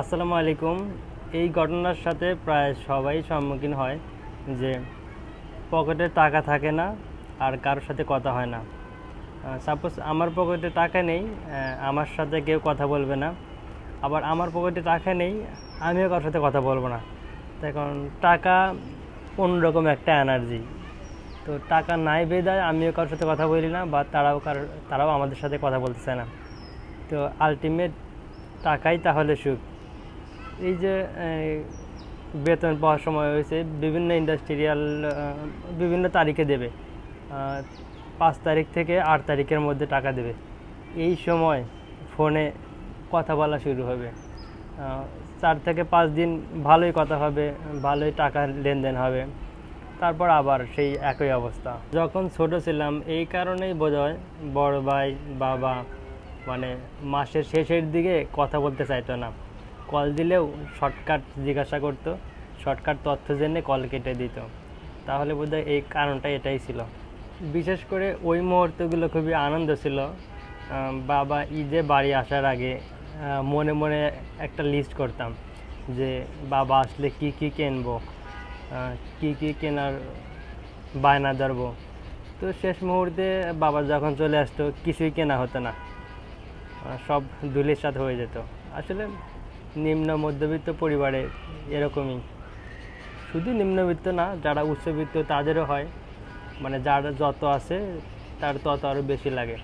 আসসালামু আলাইকুম। এই ঘটনার সাথে প্রায় সবাই সম্মুখীন হয় যে পকেটে টাকা থাকে না আর কারোর সাথে কথা হয় না। সাপোজ আমার পকেটে টাকা নেই আমার সাথে কেউ কথা বলবে না। আবার আমার পকেটে টাকা নেই, আমিও কারোর সাথে কথা বলব না। তখন টাকা অন্যরকম একটা এনার্জি তো টাকা নাই বেদায়, আমিও কারোর সাথে কথা বলি না বা তারাও কারোর তারাও আমাদের সাথে কথা বলতে চায় না। তো আলটিমেট টাকাই তাহলে সুখ। এই যে বেতন পাওয়ার সময় হয়েছে, বিভিন্ন ইন্ডাস্ট্রিয়াল বিভিন্ন তারিখে দেবে। পাঁচ তারিখ থেকে আট তারিখের মধ্যে টাকা দেবে। এই সময় ফোনে কথা বলা শুরু হবে। চার থেকে পাঁচ দিন ভালোই কথা হবে, ভালোই টাকা লেনদেন হবে। তারপর আবার সেই একই অবস্থা। যখন ছোট ছিলাম, এই কারণেই বোঝায় বড় ভাই, বাবা মানে মাসের শেষের দিকে কথা বলতে চাইতো না। কল দিলেও শর্টকাট জিজ্ঞাসা করতো। শর্টকাট তথ্য জেনে কল কেটে দিত। তাহলে বোধহয় এই কারণটা এটাই ছিল। বিশেষ করে ওই মুহূর্তগুলো খুবই আনন্দ ছিল। বাবা ঈদে বাড়ি আসার আগে মনে মনে একটা লিস্ট করতাম যে বাবা আসলে কি কি কিনবো কি কি কেনার বায়না ধরবো। তো শেষ মুহূর্তে বাবা যখন চলে আসতো, কিছুই কেনা হতো না। সব ধুলির সাথে হয়ে যেত। আসলে নিম্ন মধ্যবিত্ত পরিবারে এরকমই। শুধু নিম্নবিত্ত না, যারা উচ্চবিত্ত তাদেরও হয়। মানে যার যত আছে, তার তত আরও বেশি লাগে।